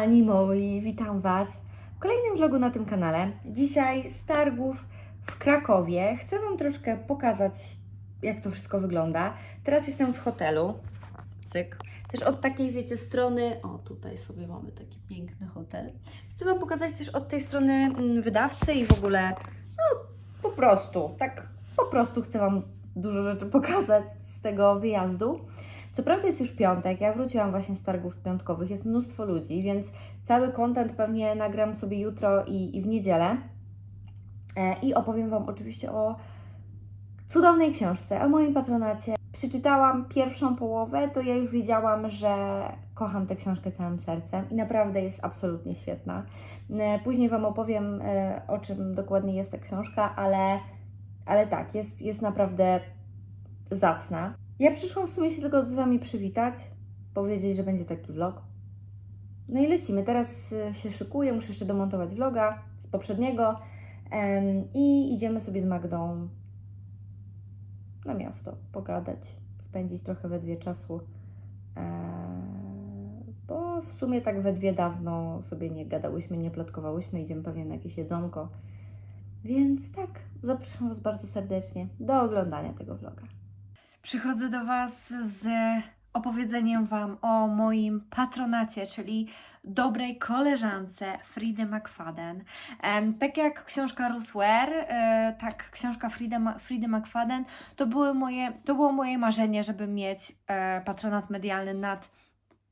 Kochani moi, witam Was w kolejnym vlogu na tym kanale. Dzisiaj z targów w Krakowie. Chcę Wam troszkę pokazać, jak to wszystko wygląda. Teraz jestem w hotelu. Cyk. Też od takiej, wiecie, strony. O, tutaj sobie mamy taki piękny hotel. Chcę Wam pokazać też od tej strony mm, wydawcy i w ogóle, no po prostu, tak po prostu chcę Wam dużo rzeczy pokazać z tego wyjazdu. Co prawda jest już piątek, ja wróciłam właśnie z targów piątkowych, jest mnóstwo ludzi, więc cały content pewnie nagram sobie jutro i, i w niedzielę. E, I opowiem Wam oczywiście o cudownej książce, o moim patronacie. Przeczytałam pierwszą połowę, to ja już wiedziałam, że kocham tę książkę całym sercem i naprawdę jest absolutnie świetna. E, Później Wam opowiem, e, o czym dokładnie jest ta książka, ale, ale tak, jest, jest naprawdę zacna. Ja przyszłam w sumie się tylko z Wami przywitać, powiedzieć, że będzie taki vlog. No i lecimy. Teraz y, się szykuję, muszę jeszcze domontować vloga z poprzedniego i idziemy sobie z Magdą na miasto pogadać, spędzić trochę we dwie czasu. Eee, bo w sumie tak we dwie dawno sobie nie gadałyśmy, nie plotkowałyśmy, idziemy pewnie na jakieś jedzonko. Więc tak, zapraszam Was bardzo serdecznie do oglądania tego vloga. Przychodzę do Was z opowiedzeniem Wam o moim patronacie, czyli dobrej koleżance Fridy McFadden. Tak jak książka Ruth Ware, e, tak książka Fridy McFadden, to, były moje, to było moje marzenie, żeby mieć e, patronat medialny nad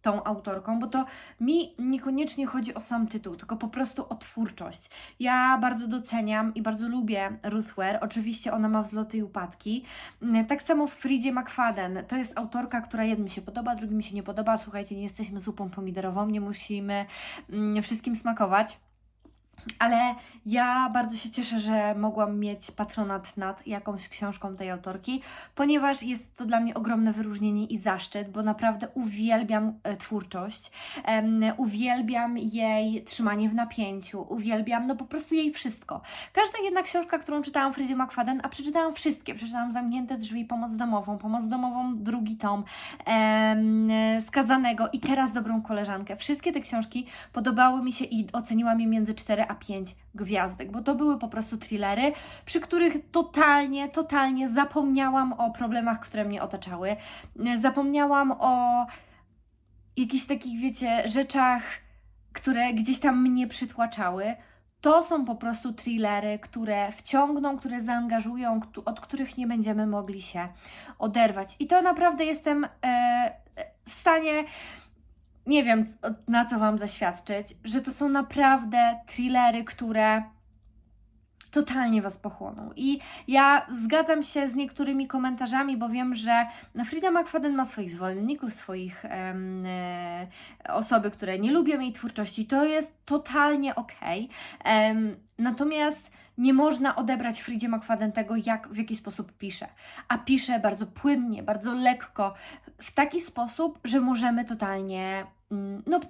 tą autorką, bo to mi niekoniecznie chodzi o sam tytuł, tylko po prostu o twórczość. Ja bardzo doceniam i bardzo lubię Ruth Ware. Oczywiście ona ma wzloty i upadki. Tak samo w Fridzie McFadden. To jest autorka, która jednym się podoba, drugim się nie podoba. Słuchajcie, nie jesteśmy zupą pomidorową, nie musimy mm, wszystkim smakować. Ale ja bardzo się cieszę, że mogłam mieć patronat nad jakąś książką tej autorki, ponieważ jest to dla mnie ogromne wyróżnienie i zaszczyt, bo naprawdę uwielbiam e, twórczość, em, uwielbiam jej trzymanie w napięciu, uwielbiam no po prostu jej wszystko. Każda jedna książka, którą czytałam Fridy McFadden, a przeczytałam wszystkie, przeczytałam Zamknięte drzwi, Pomoc domową, Pomoc domową, drugi tom, em, Skazanego i teraz Dobrą koleżankę. Wszystkie te książki podobały mi się i oceniłam je między 4 a 5 gwiazdek, bo to były po prostu thrillery, przy których totalnie, totalnie zapomniałam o problemach, które mnie otaczały. Zapomniałam o jakichś takich, wiecie, rzeczach, które gdzieś tam mnie przytłaczały. To są po prostu thrillery, które wciągną, które zaangażują, od których nie będziemy mogli się oderwać. I to naprawdę jestem e, w stanie nie wiem na co Wam zaświadczyć, że to są naprawdę thrillery, które totalnie Was pochłoną. I ja zgadzam się z niektórymi komentarzami, bo wiem, że no, Frida McFadden ma swoich zwolenników, swoich e, osoby, które nie lubią jej twórczości. To jest totalnie okej. Em, Natomiast nie można odebrać Fridzie McFadden tego, jak, w jaki sposób pisze. A pisze bardzo płynnie, bardzo lekko, w taki sposób, że możemy totalnie no,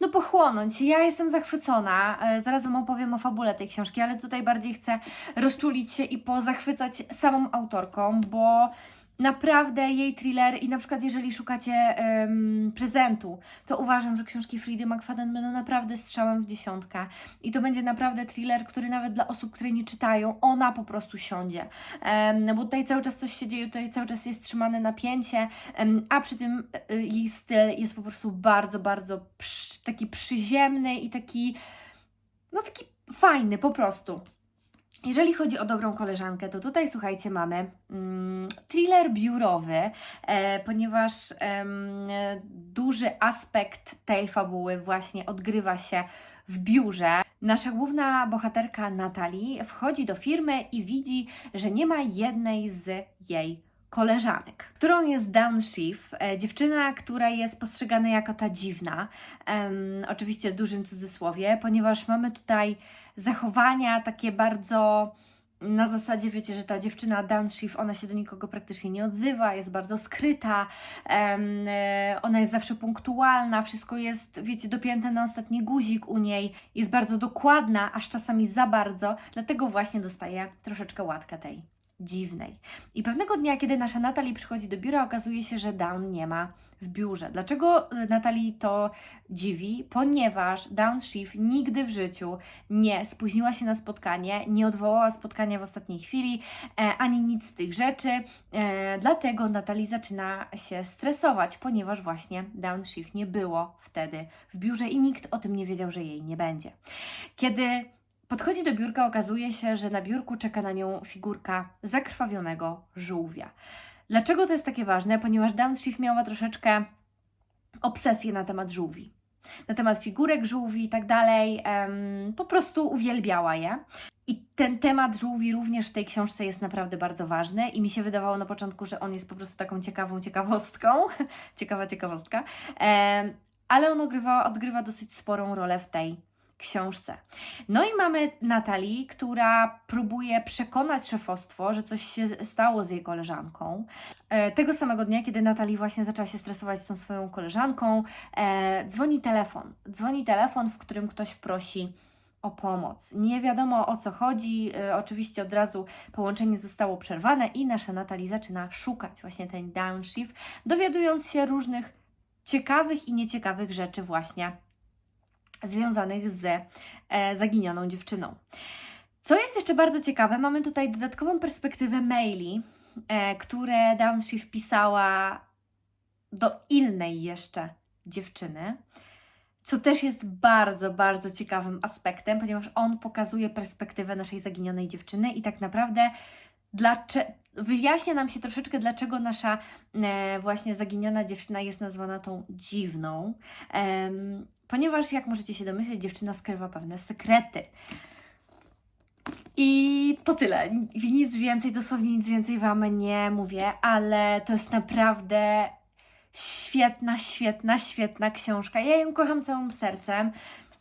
no pochłonąć. Ja jestem zachwycona. E, Zaraz Wam opowiem o fabule tej książki, ale tutaj bardziej chcę rozczulić się i pozachwycać samą autorką, bo naprawdę jej thriller i na przykład jeżeli szukacie em, prezentu, to uważam, że książki Fridy McFadden będą naprawdę strzałem w dziesiątkę i to będzie naprawdę thriller, który nawet dla osób, które nie czytają, ona po prostu siądzie. No bo tutaj cały czas coś się dzieje, tutaj cały czas jest trzymane napięcie, em, a przy tym e, jej styl jest po prostu bardzo, bardzo przy, taki przyziemny i taki, no taki fajny po prostu. Jeżeli chodzi o dobrą koleżankę, to tutaj słuchajcie, mamy mm, thriller biurowy, e, ponieważ e, duży aspekt tej fabuły właśnie odgrywa się w biurze. Nasza główna bohaterka Natalie wchodzi do firmy i widzi, że nie ma jednej z jej koleżanek, którą jest Downshift, e, dziewczyna, która jest postrzegana jako ta dziwna, em, oczywiście w dużym cudzysłowie, ponieważ mamy tutaj zachowania takie bardzo na zasadzie, wiecie, że ta dziewczyna Downshift, ona się do nikogo praktycznie nie odzywa, jest bardzo skryta, e, ona jest zawsze punktualna, wszystko jest, wiecie, dopięte na ostatni guzik u niej, jest bardzo dokładna, aż czasami za bardzo, dlatego właśnie dostaje troszeczkę łatkę tej dziwnej. I pewnego dnia, kiedy nasza Natalie przychodzi do biura, okazuje się, że Dawn nie ma w biurze. Dlaczego y, Natalie to dziwi? Ponieważ Downshift nigdy w życiu nie spóźniła się na spotkanie, nie odwołała spotkania w ostatniej chwili, e, ani nic z tych rzeczy. E, dlatego Natalie zaczyna się stresować, ponieważ właśnie Downshift nie było wtedy w biurze i nikt o tym nie wiedział, że jej nie będzie. Kiedy podchodzi do biurka, okazuje się, że na biurku czeka na nią figurka zakrwawionego żółwia. Dlaczego to jest takie ważne? Ponieważ Downshift miała troszeczkę obsesję na temat żółwi. Na temat figurek żółwi i tak dalej. po prostu uwielbiała je. I ten temat żółwi również w tej książce jest naprawdę bardzo ważny i mi się wydawało na początku, że on jest po prostu taką ciekawą ciekawostką. Ciekawa ciekawostka. Ale on odgrywa, odgrywa dosyć sporą rolę w tej książce. No i mamy Natalii, która próbuje przekonać szefostwo, że coś się stało z jej koleżanką. E, Tego samego dnia, kiedy Natalii właśnie zaczęła się stresować z tą swoją koleżanką, e, dzwoni telefon. Dzwoni telefon, w którym ktoś prosi o pomoc. Nie wiadomo o co chodzi. E, oczywiście od razu połączenie zostało przerwane i nasza Natalii zaczyna szukać właśnie ten downshift, dowiadując się różnych ciekawych i nieciekawych rzeczy właśnie związanych z e, zaginioną dziewczyną. Co jest jeszcze bardzo ciekawe, mamy tutaj dodatkową perspektywę maili, e, które Downshift pisała do innej jeszcze dziewczyny, co też jest bardzo, bardzo ciekawym aspektem, ponieważ on pokazuje perspektywę naszej zaginionej dziewczyny i tak naprawdę dlaczego, wyjaśnia nam się troszeczkę, dlaczego nasza e, właśnie zaginiona dziewczyna jest nazwana tą dziwną. Ponieważ, jak możecie się domyśleć, dziewczyna skrywa pewne sekrety. I to tyle. Nic więcej, dosłownie nic więcej Wam nie mówię, ale to jest naprawdę świetna, świetna, świetna książka. Ja ją kocham całym sercem.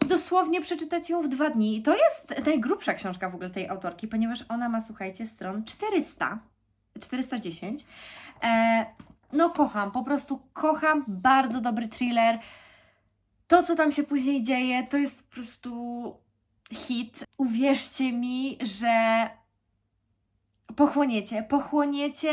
Dosłownie przeczytać ją w dwa dni. To jest najgrubsza książka w ogóle tej autorki, ponieważ ona ma, słuchajcie, stron 400, 410. E, no kocham, po prostu kocham. Bardzo dobry thriller. To, co tam się później dzieje, to jest po prostu hit. Uwierzcie mi, że pochłoniecie, pochłoniecie,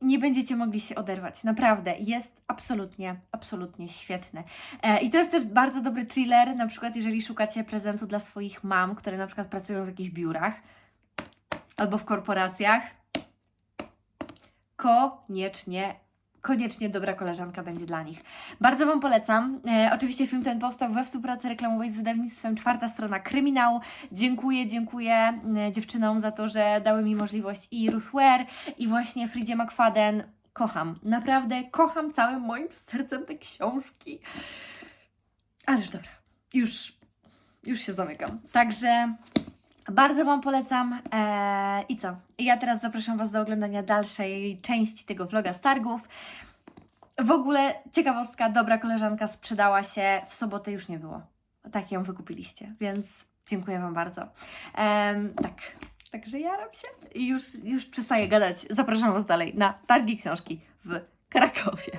nie będziecie mogli się oderwać. Naprawdę, jest absolutnie, absolutnie świetny. E, I to jest też bardzo dobry thriller, na przykład jeżeli szukacie prezentu dla swoich mam, które na przykład pracują w jakichś biurach albo w korporacjach. Koniecznie koniecznie dobra koleżanka będzie dla nich. Bardzo Wam polecam. E, oczywiście film ten powstał we współpracy reklamowej z wydawnictwem Czwarta Strona Kryminału. Dziękuję, dziękuję e, dziewczynom za to, że dały mi możliwość i Ruth Ware, i właśnie Fridzie McFadden. Kocham, naprawdę kocham całym moim sercem te książki. Ależ dobra, już, już się zamykam. Także bardzo Wam polecam. Eee, I co? Ja teraz zapraszam Was do oglądania dalszej części tego vloga z targów. W ogóle ciekawostka, dobra koleżanka sprzedała się, w sobotę już nie było. Tak ją wykupiliście, więc dziękuję Wam bardzo. Em, tak, także jaram się i już, już przestaję gadać. Zapraszam Was dalej na targi książki w Krakowie.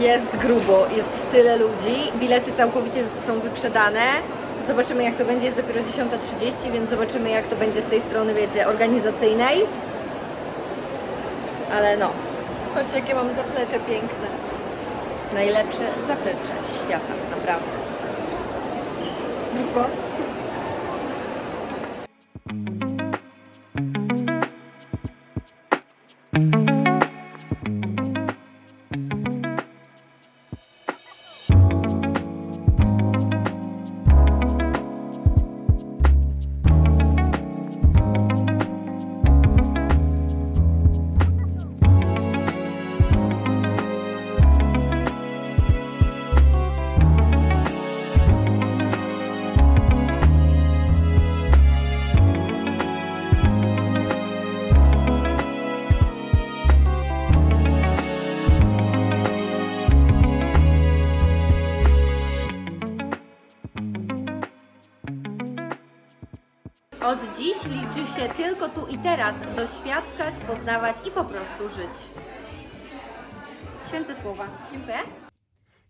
Jest grubo, jest tyle ludzi. Bilety całkowicie są wyprzedane. Zobaczymy jak to będzie, jest dopiero 10.30, więc zobaczymy jak to będzie z tej strony, wiecie, organizacyjnej. Ale no, patrzcie jakie mam zaplecze piękne. Najlepsze zaplecze świata, naprawdę. Zdrówko. Od dziś liczy się tylko tu i teraz doświadczać, poznawać i po prostu żyć. Święte słowa. Dziękuję.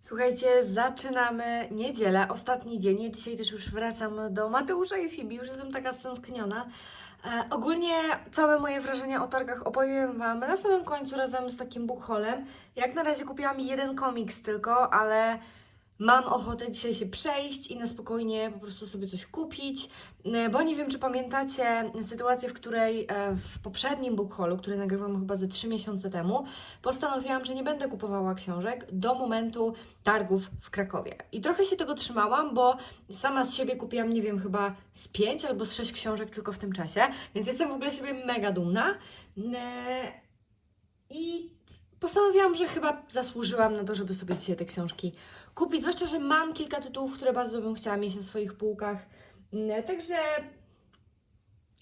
Słuchajcie, zaczynamy niedzielę, ostatni dzień. Ja dzisiaj też już wracam do Mateusza i Fibi, już jestem taka stęskniona. E, ogólnie całe moje wrażenia o targach opowiem Wam na samym końcu razem z takim bookholem. Jak na razie kupiłam jeden komiks tylko, ale mam ochotę dzisiaj się przejść i na spokojnie po prostu sobie coś kupić, bo nie wiem, czy pamiętacie sytuację, w której e, w poprzednim bookholu, który nagrywałam chyba ze 3 miesiące temu, postanowiłam, że nie będę kupowała książek do momentu targów w Krakowie. I trochę się tego trzymałam, bo sama z siebie kupiłam, nie wiem, chyba z 5 albo z 6 książek tylko w tym czasie, więc jestem w ogóle siebie mega dumna. I postanowiłam, że chyba zasłużyłam na to, żeby sobie dzisiaj te książki kupić. Zwłaszcza, że mam kilka tytułów, które bardzo bym chciała mieć na swoich półkach. Mm, Także.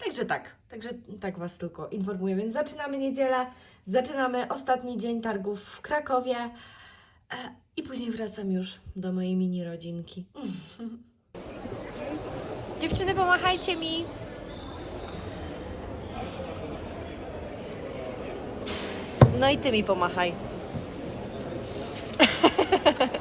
Także tak. Także tak Was tylko informuję. Więc zaczynamy niedzielę, zaczynamy ostatni dzień targów w Krakowie e, i później wracam już do mojej mini rodzinki. Dziewczyny, pomachajcie mi. No i ty mi pomachaj.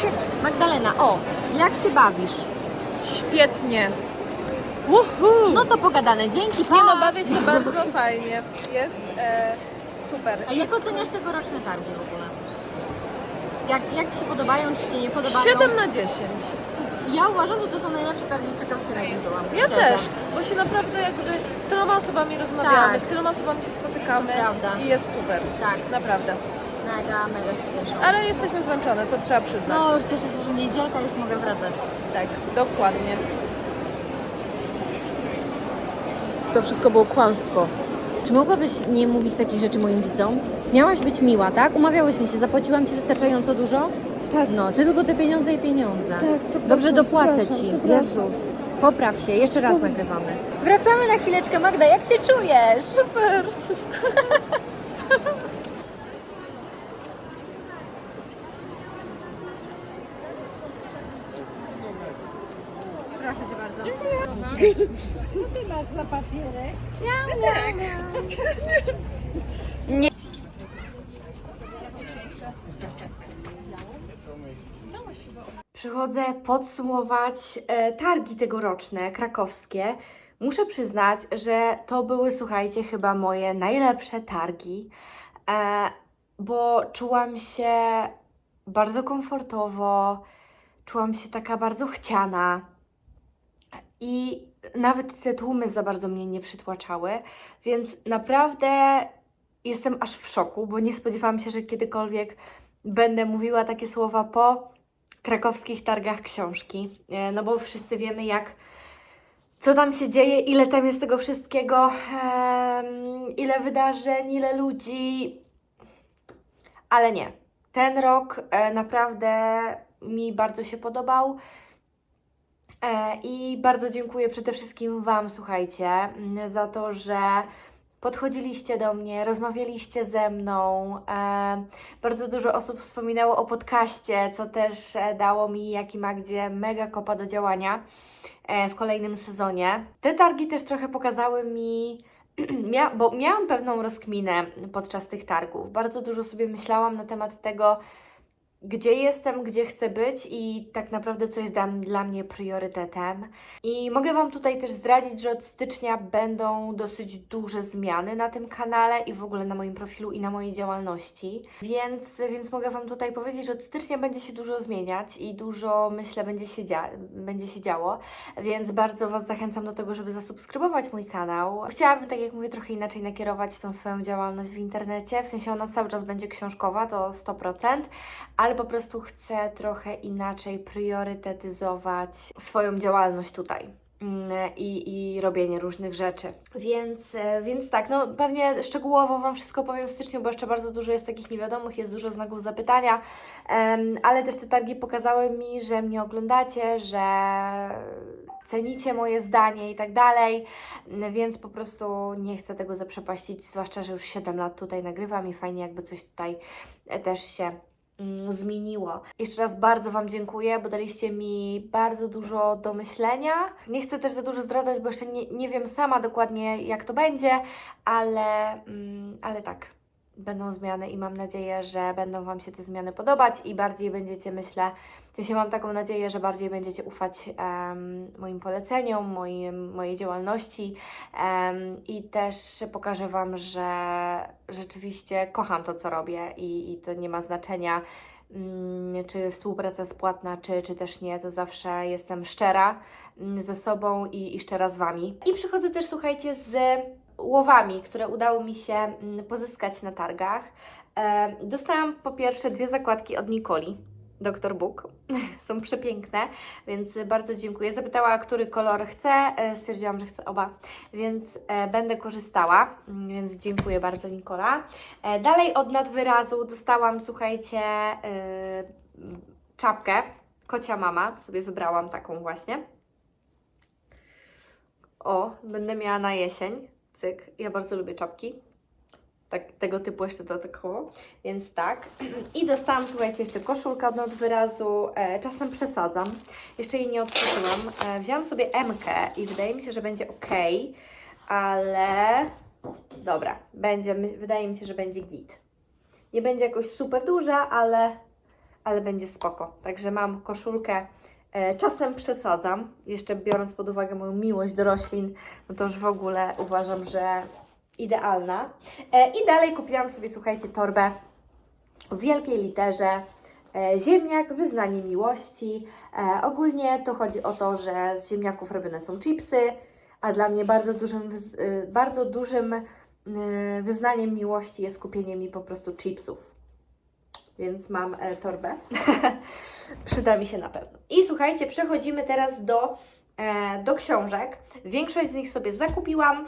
się. Magdalena, o, jak się bawisz? Świetnie. Woohoo! No to pogadane, dzięki, pa! Nie no, bawię się bardzo fajnie. Jest e, super. A jak oceniasz tegoroczne targi w ogóle? Jak, jak Ci się podobają, czy Ci się nie podobają? 7 na 10. Ja uważam, że to są najlepsze targi krakowskie, na jakich byłam. Ja szczerze. też, bo się naprawdę jakby z tyloma osobami rozmawiamy, Tak. z tyloma osobami się spotykamy To prawda. i jest super. Tak, Naprawdę. Mega, mega się cieszę. Ale jesteśmy zmęczone, to trzeba przyznać. No już cieszę się, że niedzielka, już mogę wracać. Tak, dokładnie. To wszystko było kłamstwo. Czy mogłabyś nie mówić takich rzeczy moim widzom? Miałaś być miła, tak? Umawiałyśmy się, zapłaciłam Ci wystarczająco dużo? Tak. No, Ty tylko te pieniądze i pieniądze. Tak, Dobrze, dopłacę Ci. Jezus. Popraw się, jeszcze raz nagrywamy. Wracamy na chwileczkę. Magda, jak się czujesz? Super. Nie. przychodzę podsumować e, targi tegoroczne, krakowskie. Muszę przyznać, że to były, słuchajcie, chyba moje najlepsze targi, e, bo czułam się bardzo komfortowo, czułam się taka bardzo chciana i nawet te tłumy za bardzo mnie nie przytłaczały, więc naprawdę jestem aż w szoku, bo nie spodziewałam się, że kiedykolwiek będę mówiła takie słowa po krakowskich targach książki. E, No bo wszyscy wiemy, jak co tam się dzieje, ile tam jest tego wszystkiego, ile wydarzeń, ile ludzi. Ale nie. Ten rok e, naprawdę mi bardzo się podobał. E, I bardzo dziękuję przede wszystkim Wam, słuchajcie, m, za to, że podchodziliście do mnie, rozmawialiście ze mną. E, bardzo dużo osób wspominało o podcaście, co też e, dało mi, jak i Magdzie, mega kopa do działania w kolejnym sezonie. Te targi też trochę pokazały mi, bo miałam pewną rozkminę podczas tych targów. Bardzo dużo sobie myślałam na temat tego, gdzie jestem, gdzie chcę być i tak naprawdę co jest dla, mnie priorytetem. I mogę Wam tutaj też zdradzić, że od stycznia będą dosyć duże zmiany na tym kanale i w ogóle na moim profilu i na mojej działalności. Więc, więc mogę Wam tutaj powiedzieć, że od stycznia będzie się dużo zmieniać i dużo, myślę, będzie się, dzia- będzie się działo. Więc bardzo Was zachęcam do tego, żeby zasubskrybować mój kanał. Chciałabym, tak jak mówię, trochę inaczej nakierować tą swoją działalność w internecie. W sensie ona cały czas będzie książkowa, to 100%, ale po prostu chcę trochę inaczej priorytetyzować swoją działalność tutaj. Mm, I, i robienie różnych rzeczy. Więc, e, więc tak, no pewnie szczegółowo Wam wszystko powiem w styczniu, bo jeszcze bardzo dużo jest takich niewiadomych, jest dużo znaków zapytania, em, ale też te targi pokazały mi, że mnie oglądacie, że cenicie moje zdanie i tak dalej, więc po prostu nie chcę tego zaprzepaścić, zwłaszcza, że już 7 lat tutaj nagrywam i fajnie jakby coś tutaj e, też się zmieniło. Jeszcze raz bardzo Wam dziękuję, bo daliście mi bardzo dużo do myślenia. Nie chcę też za dużo zdradzać, bo jeszcze nie, nie wiem sama dokładnie jak to będzie, ale, mm, ale tak. Będą zmiany i mam nadzieję, że będą Wam się te zmiany podobać i bardziej będziecie, myślę, w sensie mam taką nadzieję, że bardziej będziecie ufać em, moim poleceniom, moim, mojej działalności em, i też pokażę Wam, że rzeczywiście kocham to, co robię i, i to nie ma znaczenia, mm, czy współpraca jest płatna, czy, czy też nie, to zawsze jestem szczera mm, ze sobą i, i szczera z Wami. I przychodzę też, słuchajcie, z łowami, które udało mi się mm, pozyskać na targach. E, Dostałam po pierwsze dwie zakładki od Nikoli, Dr. Book. Są przepiękne, więc bardzo dziękuję. Zapytała, który kolor chcę, e, stwierdziłam, że chcę oba, więc e, będę korzystała, mm, więc dziękuję bardzo Nikola. Dalej od nadwyrazu dostałam, słuchajcie, czapkę, kocia mama, sobie wybrałam taką właśnie. O, będę miała na jesień, cyk, ja bardzo lubię czapki. Tak, tego typu jeszcze dodatkowo, więc tak. I dostałam, słuchajcie, jeszcze koszulkę od nadwyrazu, e, czasem przesadzam, jeszcze jej nie otworzyłam. E, wzięłam sobie MK i wydaje mi się, że będzie ok, ale dobra, będzie, wydaje mi się, że będzie git. Nie będzie jakoś super duża, ale, ale będzie spoko. Także mam koszulkę, czasem przesadzam, jeszcze biorąc pod uwagę moją miłość do roślin, no to już w ogóle uważam, że idealna. E, I dalej kupiłam sobie, słuchajcie, torbę w wielkiej literze e, ziemniak, wyznanie miłości. E, ogólnie to chodzi o to, że z ziemniaków robione są chipsy, a dla mnie bardzo dużym, bardzo dużym wyznaniem miłości jest kupienie mi po prostu chipsów. Więc mam e, torbę. Przyda mi się na pewno. I słuchajcie, przechodzimy teraz do, e, do książek. Większość z nich sobie zakupiłam.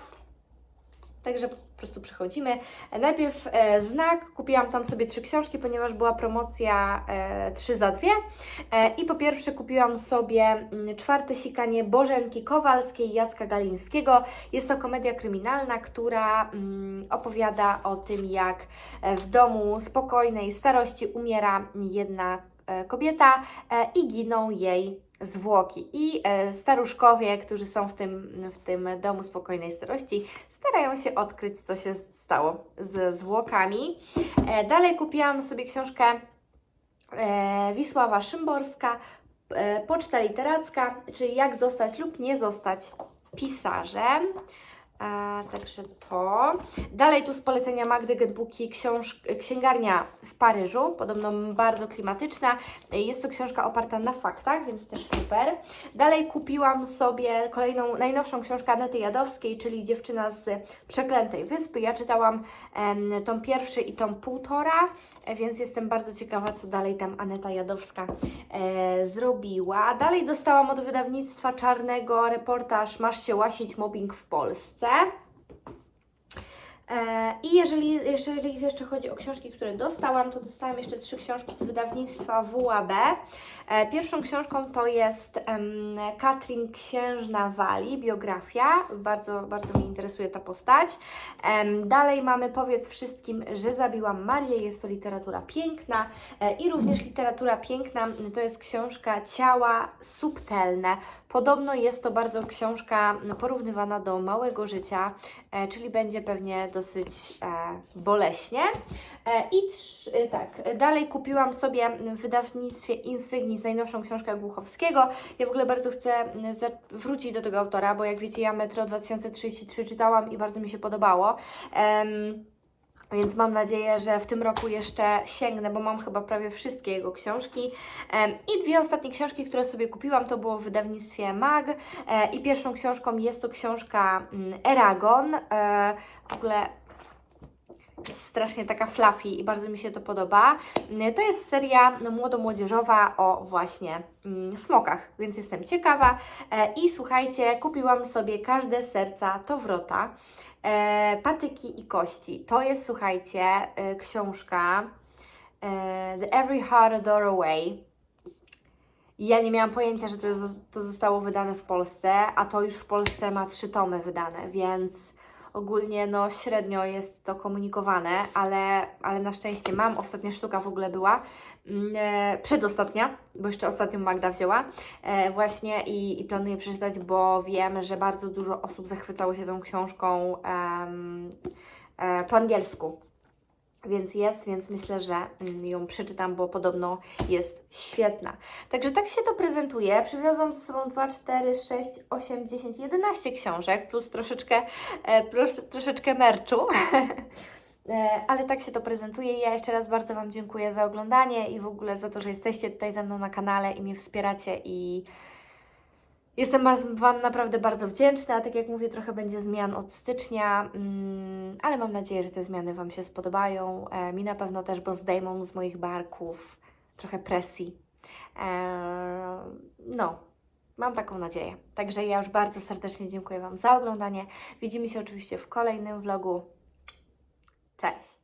Także po prostu przechodzimy. E, Najpierw e, znak, kupiłam tam sobie trzy książki, ponieważ była promocja e, trzy za dwie. E, I po pierwsze kupiłam sobie mm, czwarte sikanie Bożenki Kowalskiej Jacka Galińskiego. Jest to komedia kryminalna, która mm, opowiada o tym, jak e, w domu spokojnej starości umiera jedna e, kobieta e, i giną jej zwłoki. I e, staruszkowie, którzy są w tym, w tym domu spokojnej starości, starają się odkryć, co się stało z zwłokami. E, dalej kupiłam sobie książkę e, Wisława Szymborska e, Poczta literacka, czyli jak zostać lub nie zostać pisarzem. Także to. Dalej tu z polecenia Magdy Getbooki książ- księgarnia w Paryżu, podobno bardzo klimatyczna. Jest to książka oparta na faktach, więc też super. Dalej kupiłam sobie kolejną, najnowszą książkę Anety Jadowskiej, czyli Dziewczyna z Przeklętej Wyspy. Ja czytałam em, tom pierwszy i tom półtora, więc jestem bardzo ciekawa, co dalej tam Aneta Jadowska e, zrobiła. Dalej dostałam od wydawnictwa Czarnego reportaż Masz się łasić mobbing w Polsce. E, I jeżeli, jeżeli jeszcze chodzi o książki, które dostałam, to dostałam jeszcze trzy książki z wydawnictwa WAB. E, Pierwszą książką to jest Katrin Księżna Wali, biografia. Bardzo, bardzo mnie interesuje ta postać. Dalej mamy Powiedz wszystkim, że zabiłam Marię. Jest to literatura piękna e, i również literatura piękna to jest książka Ciała subtelne. Podobno jest to bardzo książka no, porównywana do Małego Życia, e, czyli będzie pewnie dosyć e, boleśnie. E, I tak, dalej kupiłam sobie w wydawnictwie Insygnii najnowszą książkę Głuchowskiego. Ja w ogóle bardzo chcę wrócić do tego autora, bo jak wiecie, ja Metro 2033 czytałam i bardzo mi się podobało. Więc mam nadzieję, że w tym roku jeszcze sięgnę, bo mam chyba prawie wszystkie jego książki. I dwie ostatnie książki, które sobie kupiłam, to było w wydawnictwie MAG. E, I pierwszą książką jest to książka mm, Eragon. E, W ogóle strasznie taka fluffy i bardzo mi się to podoba. Mm, To jest seria no, młodo-młodzieżowa o właśnie mm, smokach, więc jestem ciekawa. E, I słuchajcie, kupiłam sobie Każde serca to wrota. E, patyki i kości. To jest, słuchajcie, e, książka The Every Heart Doorway. Ja nie miałam pojęcia, że to, to zostało wydane w Polsce, a to już w Polsce ma trzy tomy wydane, więc ogólnie no średnio jest to komunikowane, ale, ale na szczęście mam. Ostatnia sztuka w ogóle była, mm, e, przedostatnia, bo jeszcze ostatnią Magda wzięła e, właśnie i, i planuję przeczytać, bo wiem, że bardzo dużo osób zachwycało się tą książką e, po angielsku. Więc jest, więc myślę, że mm, ją przeczytam, bo podobno jest świetna. Także tak się to prezentuje. Przywiozłam ze sobą 2, 4, 6, 8, 10, 11 książek, plus troszeczkę, e, plus, troszeczkę merczu. E, Ale tak się to prezentuje. Ja jeszcze raz bardzo Wam dziękuję za oglądanie i w ogóle za to, że jesteście tutaj ze mną na kanale i mnie wspieracie i Jestem Wam naprawdę bardzo wdzięczna. Tak jak mówię, trochę będzie zmian od stycznia, mm, ale mam nadzieję, że te zmiany Wam się spodobają. E, mi na pewno też, bo zdejmą z moich barków trochę presji. E, no, mam taką nadzieję. Także ja już bardzo serdecznie dziękuję Wam za oglądanie. Widzimy się oczywiście w kolejnym vlogu. Cześć!